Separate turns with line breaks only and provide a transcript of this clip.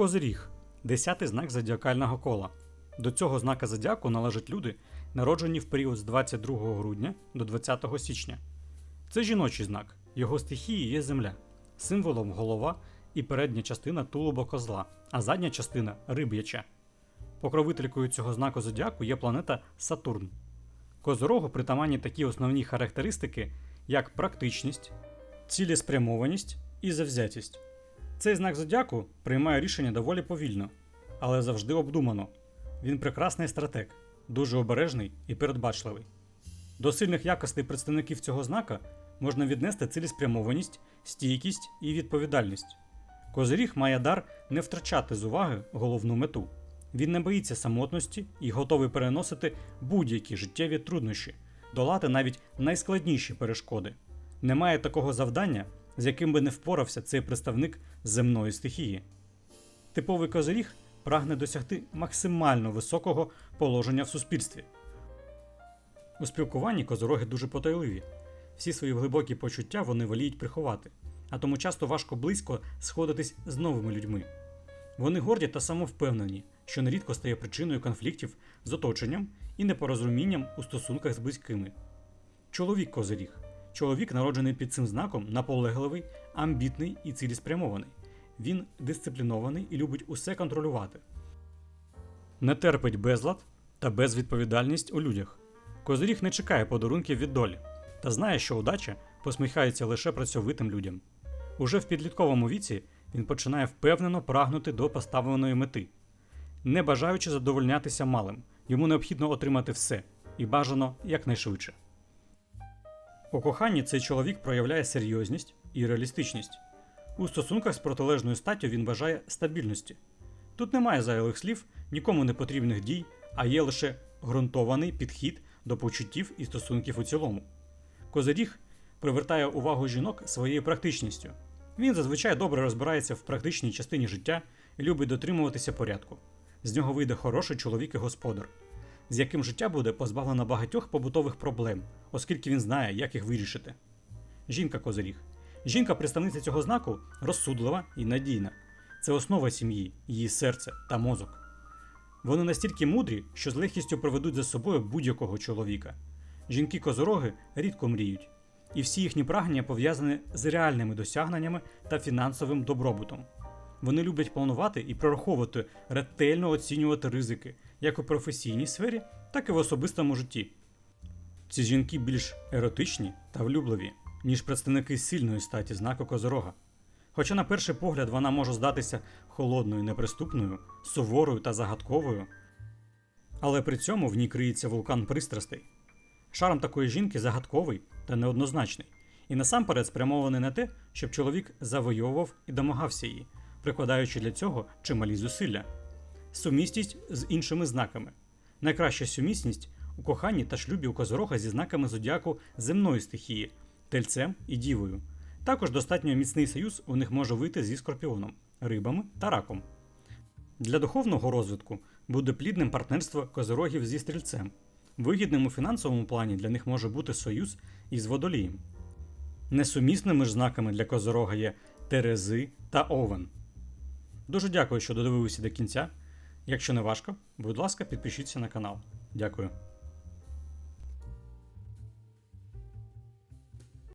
Козиріг десятий знак зодіакального кола. До цього знака зодіаку належать люди, народжені в період з 22 грудня до 20 січня. Це жіночий знак, його стихією є земля, символом голова і передня частина тулуба козла, а задня частина риб'яча. Покровителькою цього знаку зодіаку є планета Сатурн. Козорогу притаманні такі основні характеристики, як практичність, цілеспрямованість і завзятість. Цей знак зодіаку приймає рішення доволі повільно, але завжди обдумано. Він прекрасний стратег, дуже обережний і передбачливий. До сильних якостей представників цього знака можна віднести цілеспрямованість, стійкість і відповідальність. Козиріг має дар не втрачати з уваги головну мету. Він не боїться самотності і готовий переносити будь-які життєві труднощі, долати навіть найскладніші перешкоди. Немає такого завдання, з яким би не впорався цей представник земної стихії. Типовий козиріг прагне досягти максимально високого положення в суспільстві. У спілкуванні козороги дуже потайливі. Всі свої глибокі почуття вони воліють приховати, а тому часто важко близько сходитись з новими людьми. Вони горді та самовпевнені, що нерідко стає причиною конфліктів з оточенням і непорозумінням у стосунках з близькими. Чоловік козиріг. Чоловік, народжений під цим знаком, наполегливий, амбітний і цілеспрямований. Він дисциплінований і любить усе контролювати. Не терпить безлад та безвідповідальність у людях. Козиріг не чекає подарунків від долі та знає, що удача посміхається лише працьовитим людям. Уже в підлітковому віці він починає впевнено прагнути до поставленої мети. Не бажаючи задовольнятися малим, йому необхідно отримати все і бажано якнайшвидше. У коханні цей чоловік проявляє серйозність і реалістичність. У стосунках з протилежною статтю він бажає стабільності. Тут немає зайвих слів, нікому не потрібних дій, а є лише ґрунтований підхід до почуттів і стосунків у цілому. Козиріг привертає увагу жінок своєю практичністю. Він зазвичай добре розбирається в практичній частині життя і любить дотримуватися порядку. З нього вийде хороший чоловік і господар, з яким життя буде позбавлено багатьох побутових проблем, оскільки він знає, як їх вирішити. Жінка Козиріг. Жінка, представниця цього знаку, розсудлива і надійна. Це основа сім'ї, її серце та мозок. Вони настільки мудрі, що з легкістю проведуть за собою будь-якого чоловіка. Жінки козороги рідко мріють, і всі їхні прагнення пов'язані з реальними досягненнями та фінансовим добробутом. Вони люблять планувати і прораховувати, ретельно оцінювати ризики як у професійній сфері, так і в особистому житті. Ці жінки більш еротичні та влюбливі, ніж представники сильної статі знаку Козорога. Хоча на перший погляд вона може здатися холодною, неприступною, суворою та загадковою, але при цьому в ній криється вулкан пристрастей. Шарм такої жінки загадковий та неоднозначний, і насамперед спрямований на те, щоб чоловік завойовував і домагався її, прикладаючи для цього чималі зусилля. Сумісність з іншими знаками. Найкраща сумісність у коханні та шлюбі у козорога зі знаками зодіаку земної стихії, тельцем і дівою. Також достатньо міцний союз у них може вийти зі скорпіоном, рибами та раком. Для духовного розвитку буде плідним партнерство козорогів зі стрільцем. Вигідним у фінансовому плані для них може бути союз із водолієм. Несумісними ж знаками для козорога є Терези та Овен. Дуже дякую, що додивилися до кінця. Якщо не важко, будь ласка, підпишіться на канал. Дякую.